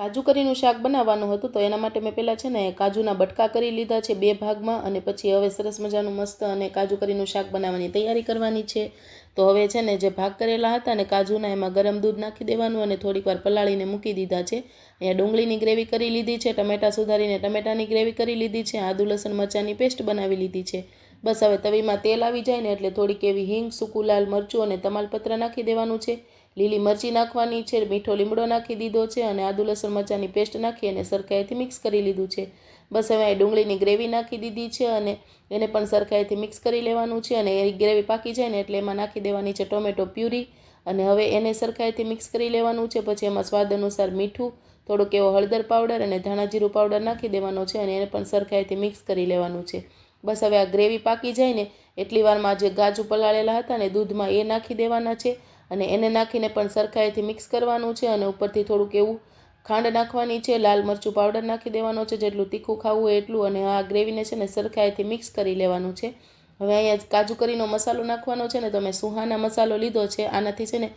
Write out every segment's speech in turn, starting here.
કાજુ કરીનું શાક બનાવવાનું હતું તો એના માટે મેં પહેલાં છે ને કાજુના બટકા કરી લીધા છે બે ભાગમાં અને પછી હવે સરસ મજાનું મસ્ત અને કાજુ કરીનું શાક બનાવવાની તૈયારી કરવાની છે. તો હવે છે ને જે ભાગ કરેલા હતા ને કાજુના એમાં ગરમ દૂધ નાખી દેવાનું અને થોડીક વાર પલાળીને મૂકી દીધા છે. અહીંયા ડુંગળીની ગ્રેવી કરી લીધી છે, ટમેટાં સુધારીને ટમેટાની ગ્રેવી કરી લીધી છે, આદુ, લસણ, મરચાંની પેસ્ટ બનાવી લીધી છે. બસ હવે તવીમાં તેલ આવી જાય ને એટલે થોડીક એવી હિંગ, સૂકું લાલ મરચું અને તમાલપત્ર નાખી દેવાનું છે. લીલી મરચી નાખવાની છે, મીઠો લીમડો નાખી દીધો છે અને આદુ લસણ મરચાંની પેસ્ટ નાખી અને સરખાઈથી મિક્સ કરી લીધું છે. બસ હવે ડુંગળીની ગ્રેવી નાખી દીધી છે અને એને પણ સરખાઈથી મિક્સ કરી લેવાનું છે અને એ ગ્રેવી પાકી જાય ને એટલે એમાં નાખી દેવાની છે ટોમેટો પ્યુરી અને હવે એને સરખાઈથી મિક્સ કરી લેવાનું છે. પછી એમાં સ્વાદ અનુસાર મીઠું, થોડોક એવો હળદર પાવડર અને ધાણા જીરું પાવડર નાખી દેવાનો છે અને એને પણ સરખાઈથી મિક્સ કરી લેવાનું છે. બસ હવે આ ગ્રેવી પાકી જાય ને, એટલી વારમાં જે ગાજુ પલાળેલા હતા ને, દૂધમાં એ નાખી દેવાના છે અને એને નાખીને પણ સરખાઈથી મિક્સ કરવાનું છે અને ઉપરથી થોડુંક એવું ખાંડ નાખવાની છે, લાલ મરચું પાવડર નાખી દેવાનો છે, જેટલું તીખું ખાવું હોય એટલું અને આ ગ્રેવીને છે ને સરખાઈથી મિક્સ કરી લેવાનું છે. હવે અહીંયા કાજુ કરીનો મસાલો નાખવાનો છે ને, તો મેં સુહાના મસાલો લીધો છે, આનાથી છે ને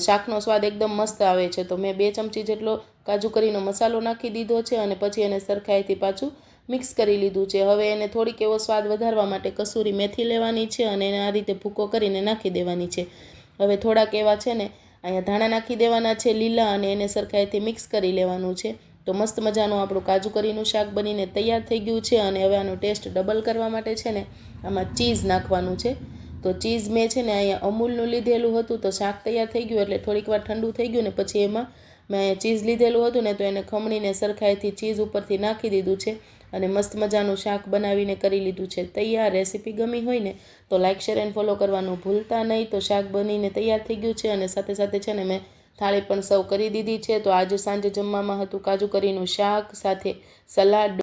શાકનો સ્વાદ એકદમ મસ્ત આવે છે. તો મેં બે ચમચી જેટલો કાજુ કરીનો મસાલો નાખી દીધો છે અને પછી એને સરખાઈથી પાછું મિક્સ કરી લીધું છે. હવે એને થોડીક એવો સ્વાદ વધારવા માટે કસૂરી મેથી લેવાની છે અને એને આ રીતે ભૂકો કરીને નાખી દેવાની છે. હવે થોડાક એવા છે ને, અહીંયા ધાણા નાખી દેવાના છે લીલા અને એને સરખાઈથી મિક્સ કરી લેવાનું છે. તો મસ્ત મજાનું આપણું કાજુ કરીનું શાક બનીને તૈયાર થઈ ગયું છે અને હવે આનો ટેસ્ટ ડબલ કરવા માટે છે ને, આમાં ચીઝ નાખવાનું છે. તો ચીઝ મેં છે ને અહીંયા અમૂલનું લીધેલું હતું તો શાક તૈયાર થઈ ગયું એટલે થોડીક વાર ઠંડુ થઈ ગયું ને પછી એમાં મેં ચીઝ લીધેલું હતું ને તો એને ખમણીને સરખાઈથી ચીઝ ઉપરથી નાખી દીધું છે. અને મસ્ત મજાનું શાક બનાવીને કરી લીધું છે. તૈયાર રેસીપી ગમી હોય ને તો લાઇક શેર એન્ડ ફોલો કરવાનું ભૂલતા નહીં. તો શાક બનીને તૈયાર થઈ ગયું છે અને સાથે સાથે છે ને મેં થાળી પણ સર્વ કરી દીધી છે. તો આજે સાંજે જમવામાં હતું કાજુ કરીનું શાક સાથે સલાડ